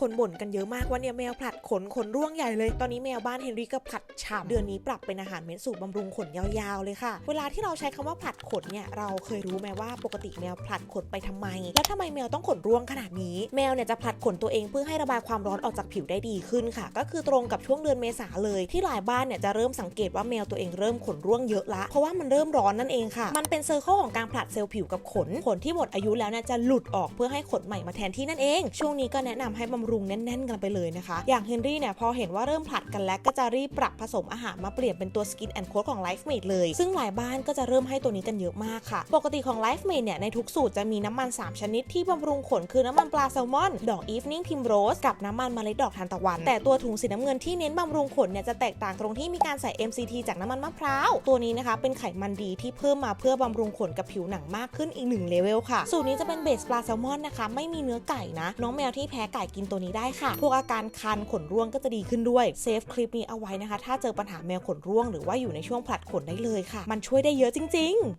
คนบ่นกันเยอะมากว่าเนี่ยแมวผลัดขนขนร่วงใหญ่เลย ตอนนี้แมวบ้านเฮนรี่ก็ผลัดฉ่ำเดือนนี้ปรับเป็นอาหารเม็ดสูตรบำรุงขนยาวๆเลยค่ะ เวลาที่เราใช้คำว่าผลัดขนเนี่ยเราเคยรู้ไหมว่าปกติแมวผลัดขนไปทำไม แล้วทำไมแมวต้องขนร่วงขนาดนี้ แมวเนี่ยจะผลัดขนตัวเองเพื่อให้ระบายความร้อนออกจากผิวได้ดีขึ้นค่ะ ก็คือตรงกับช่วงเดือนเมษาเลย ที่หลายบ้านเนี่ยจะเริ่มสังเกตว่าแมวตัวเองเริ่มขนร่วงเยอะละ เพราะว่ามันเริ่มร้อนนั่นเองค่ะ มันเป็นเซอร์เคิลของการผลัดเซลล์ผิวกับขน ขนที่หมดอายุแล้วเนี่ยจะหลุดออกเพื่อให้ขนใหม่มาแทนที่นั่นเอง ช่วงนี้ก็แนะนำให้บำรุงแน่นๆกันไปเลยนะคะ อย่างเฮนรี่เนี่ยพอเห็นว่าเริ่มผลัดกันแล้วก็จะรีบปรับผสมอาหารมาเปลี่ยนเป็นตัวสกินแอนด์โค้ดของ Life Mate เลย ซึ่งหลายบ้านก็จะเริ่มให้ตัวนี้กันเยอะมากค่ะ ปกติของ Life Mate เนี่ยในทุกสูตรจะมีน้ำมัน 3 ชนิดที่บำรุงขนคือน้ำมันปลาแซลมอน ดอก Evening Primrose กับน้ำมันเมล็ดดอกทานตะวัน แต่ตัวถุงสีน้ำเงินที่เน้นบำรุงขนเนี่ยจะแตกต่างตรงที่มีการใส่ MCT จากน้ำมันมะพร้าวตัวนี้นะคะเป็นไขมันดีที่เพิ่มมาเพื่อบำรุงขนกับผิวหนังมากขึ้นอีกหนึ่งเลเวลค่ะ สูตรนี้จะเป็นเบสปลาแซลมอนนะคะไม่มีเนื้อไก่นะน้องแมวที่แพ้ไก่กินตัวนี้ได้ค่ะ พวกอาการคันขนร่วงก็จะดีขึ้นด้วย เซฟคลิปนี้เอาไว้นะคะ ถ้าเจอปัญหาแมวขนร่วงหรือว่าอยู่ในช่วงผลัดขนได้เลยค่ะ มันช่วยได้เยอะจริง ๆ